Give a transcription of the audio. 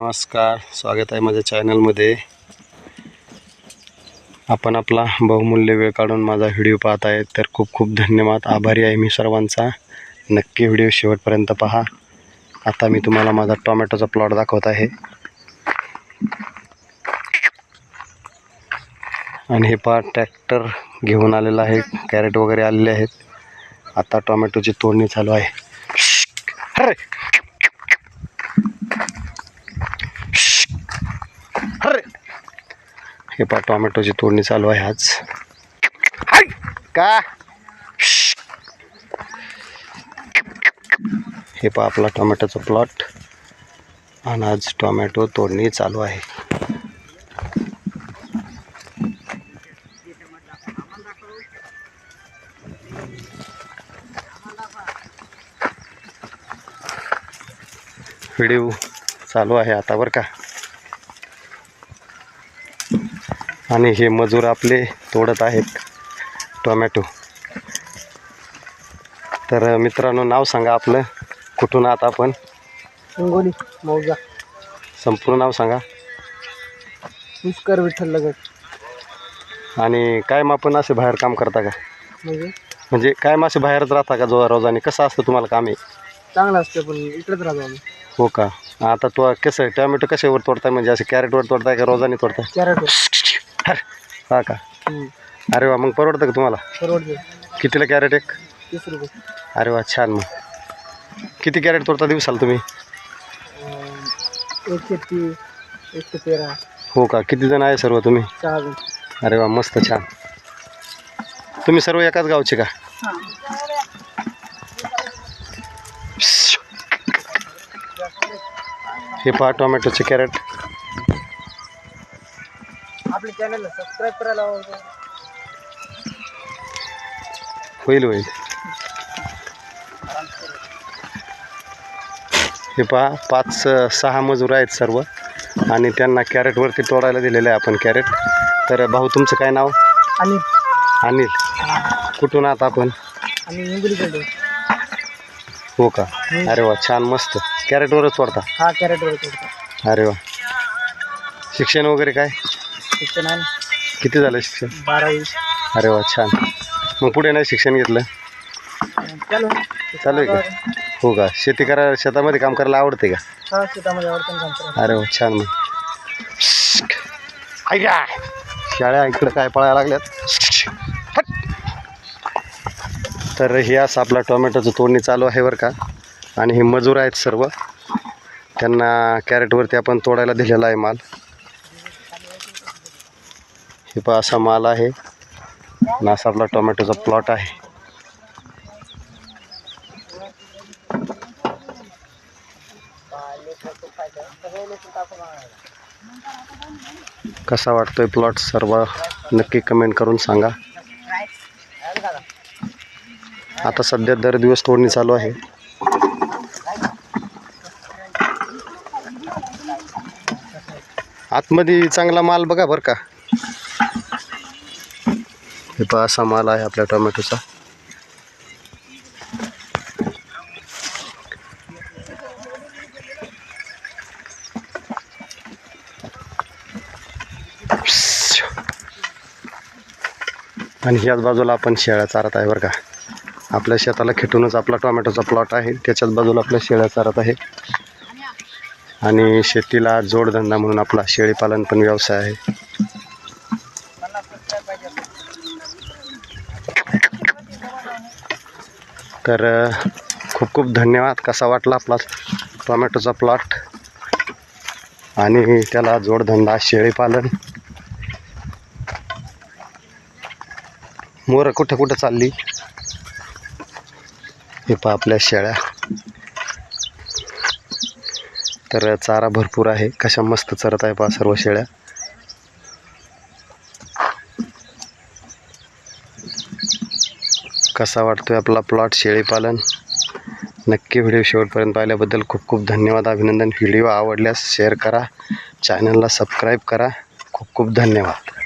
नमस्कार स्वागत आहे माझ्या चॅनलमध्ये. आपण आपला बहुमूल्य वेळ काढून माझा व्हिडिओ पाहत आहे तर खूप खूप धन्यवाद. आभारी आहे मी सर्वांचा. नक्की व्हिडिओ शेवटपर्यंत पहा. आता मी तुम्हाला माझा टोमॅटोचा प्लॉट दाखवत आहे. आणि हे पहा ट्रॅक्टर घेऊन आलेला आहे कॅरेट वगैरे आलेले आहेत. आता टोमॅटोची तोडणी चालू आहे. अरे! हे पहा टोमॅटोची तोडणी चालू आहे आज. का? हे पहा आपला टोमॅटोचा प्लॉट. आणि आज टोमॅटो तोडणी चालू आहे. व्हिडिओ चालू आहे आता बरं का? आणि हे मजूर आपले तोडत आहेत. टोमॅटो. तर मित्रांनो नाव सांगा आपलं. कुठून आहात आपण? हिंगोली मौजा. संपूर्ण नाव सांगा. पुष्कर विठ्ठल लगट आणि कायम आपण असे बाहेर काम करता का? म्हणजे? म्हणजे कायम असे बाहेरच राहता का जो रोजाने? कसं असतं तुम्हाला काम आहे चांगलं असतं पण इकडेच राहतो आम्ही. हो का? आता तो कसं टोमॅटो कशावर तोडताय? म्हणजे असे कॅरेटवर तोडताय का रोजाने तोडताय? कॅरेट हा का? अरे वा मग परवडतं का तुम्हाला? परवडते. कितीला कॅरेट एक? तीस रुपये. अरे वा छान मग. किती कॅरेट तोडता दिवसाला तुम्ही? अं, एकशे तीस एकशे तेरा हो का? किती जण आहे सर्व तुम्ही? सहा जण. अरे वा मस्त छान. तुम्ही सर्व एकाच गावचे का? हे पहा टोमॅटोचे कॅरेट. आपल्या चॅनलला सबस्क्राईब करायला हवं. होईल होईल. हे पहा पाच सहा मजूर आहेत सर्व. आणि त्यांना कॅरेटवरती तोडायला दिलेलं आहे आपण कॅरेट तर भाऊ तुमचं काय नाव? आणि अनिल. कुठून आहात आपण? हो का? अरे वा छान मस्त. कॅरेटवरच तोडता? हा कॅरेटवर अरे वा. शिक्षण वगैरे काय? शिक्षण आहे. किती झालं शिक्षण? बारावी अरे वा छान. मग पुढे नाही शिक्षण घेतलं? चालू चालू आहे का? हो का? शेती करा शेतामध्ये काम करायला आवडते का? हा शेतामध्ये आवडतं काम करायला. अरे वा छान मग. ऐका शाळा इकडं काय पळायला लागल्यात? हट. तर हे असं आपला टोमॅटोचं तोडणी चालू आहे बरं का? आणि हे मजूर आहेत सर्व. त्यांना कॅरेटवरती आपण तोडायला दिलेला आहे माल. हे पहा असा माल आहे. आणि आपला टोमॅटोचा प्लॉट आहे. कसा वाटतोय प्लॉट सर्व नक्की कमेंट करून सांगा. आता सध्या दर दिवस तोडणी चालू आहे. आतमध्ये चांगला माल बघा बरं का. हे पहा असा माल आहे आपल्या टोमॅटोचा. आणि ह्याच बाजूला आपण शेळ्या चारत आहे बरं का. आपल्या शेताला खेटूनच आपला टोमॅटोचा प्लॉट आहे त्याच्याच बाजूला आपल्या शेळ्या चारत आहे. आणि शेतीला जोडधंदा म्हणून आपला शेळीपालन पण व्यवसाय आहे. तर खूप खूप धन्यवाद. कसा वाटला आपला टोमॅटोचा प्लॉट? आणि त्याला जोडधंदा शेळीपालन. मोर कुठं कुठं चालली? हे पहा आपल्या शेळ्या. तर चारा भरपूर आहे. कशा मस्त चरत आहे पहा सर्व शेळ्या. कसा वाटतोय आपला प्लॉट शेळीपालन? नक्की व्हिडिओ शेवटपर्यंत पाहिल्याबद्दल खूप खूप धन्यवाद अभिनंदन. व्हिडिओ आवडल्यास शेअर करा चॅनलला सबस्क्राईब करा. खूप खूप धन्यवाद.